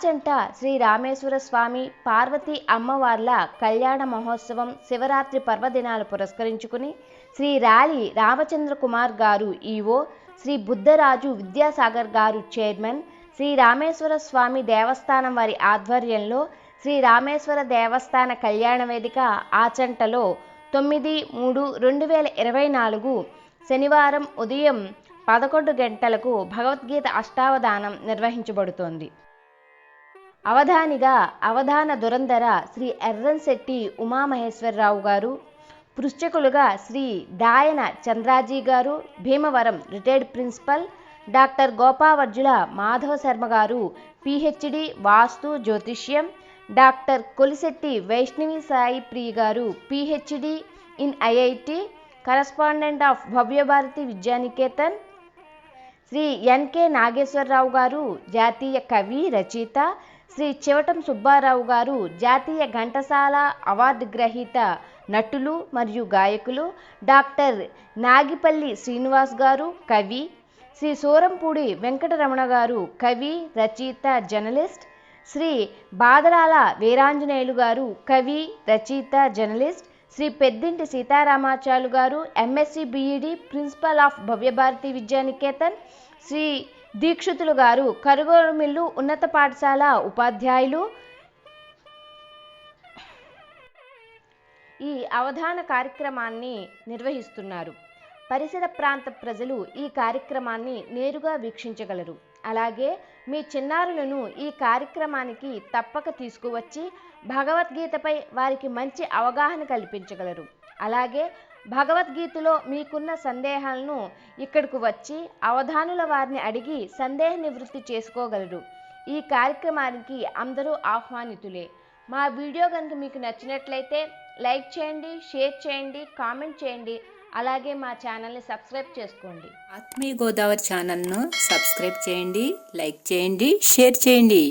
ఆచంట శ్రీ రామేశ్వర స్వామి పార్వతీ అమ్మవార్ల కళ్యాణ మహోత్సవం శివరాత్రి పర్వదినాలు పురస్కరించుకుని శ్రీ రాలి రామచంద్ర కుమార్ గారు ఈవో శ్రీ బుద్ధరాజు విద్యాసాగర్ గారు చైర్మన్ శ్రీ రామేశ్వర స్వామి దేవస్థానం వారి ఆధ్వర్యంలో శ్రీ రామేశ్వర దేవస్థాన కళ్యాణ వేదిక ఆచంటలో తొమ్మిది మూడు రెండు వేల ఇరవై నాలుగు శనివారం ఉదయం పదకొండు గంటలకు భగవద్గీత అష్టావధానం నిర్వహించబడుతోంది. అవధానిగా అవధాన దురంధర శ్రీ ఎర్రంశెట్టి ఉమామహేశ్వరరావు గారు పృష్ఠకులుగా శ్రీ దాయన చంద్రాజీ గారు Bhimavaram retired principal doctor Gopavarjula Madhava Sharma గారు పిహెచ్డి వాస్తు జ్యోతిష్యం డాక్టర్ కొలిశెట్టి వైష్ణవి సాయి ప్రియ గారు PhD in IIT correspondent of Bhavyabharati Vidyaniketan Shri N K Nageswararao గారు జాతీయ కవి రచయిత శ్రీ చివటం సుబ్బారావు గారు జాతీయ ఘంటసాల అవార్డు గ్రహీత నటులు మరియు గాయకులు డాక్టర్ నాగిపల్లి శ్రీనివాస్ గారు కవి శ్రీ సూరంపూడి వెంకటరమణ గారు కవి రచయిత జర్నలిస్ట్ శ్రీ బాదరాల వీరాంజనేయులు గారు కవి రచయిత జర్నలిస్ట్ శ్రీ పెద్దింటి సీతారామాచార్యులు గారు MSc BEd principal of Bhavyabharati Vidyaniketan Shri Dikshitulu గారు కరుగోరమిల్లు ఉన్నత పాఠశాల ఉపాధ్యాయులు. ఈ అవధాన కార్యక్రమాన్ని నిర్వహిస్తున్నారు. పరిసర ప్రాంత ప్రజలు ఈ కార్యక్రమాన్ని నేరుగా వీక్షించగలరు. అలాగే మీ చిన్నారులను ఈ కార్యక్రమానికి తప్పక తీసుకువచ్చి భగవద్గీతపై వారికి మంచి అవగాహన కల్పించగలరు. అలాగే భగవద్గీతలో మీకున్న సందేహాలను ఇక్కడకు వచ్చి అవధానుల వారిని అడిగి సందేహ నివృత్తి చేసుకోగలరు. ఈ కార్యక్రమానికి అందరూ ఆహ్వానితులే. మా వీడియో కనుక మీకు నచ్చినట్లయితే లైక్ చేయండి షేర్ చేయండి కామెంట్ చేయండి. అలాగే మా ఛానల్ని సబ్స్క్రైబ్ చేసుకోండి. ఆత్మీయ గోదావరి ఛానల్ను సబ్స్క్రైబ్ చేయండి లైక్ చేయండి షేర్ చేయండి.